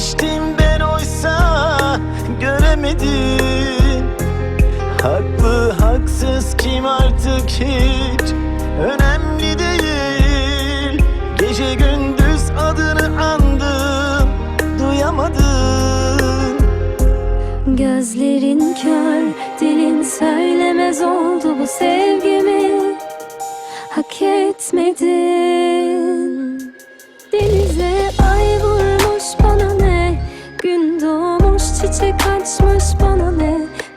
sevmiştim ben oysa Göremedim. Haklı haksız kim artık hiç? Önemli değil. Gece gündüz adını andım Duyamadım. Gözlerin kör, dilin söylemez oldu bu sevgimi. Hak etmedin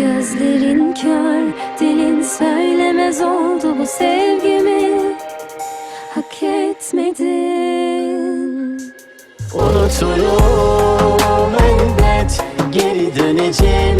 Gözlerin kör, dilin söylemez oldu bu sevgimi. Hak etmedin. Unuturum elbet Geri döneceğimi zannet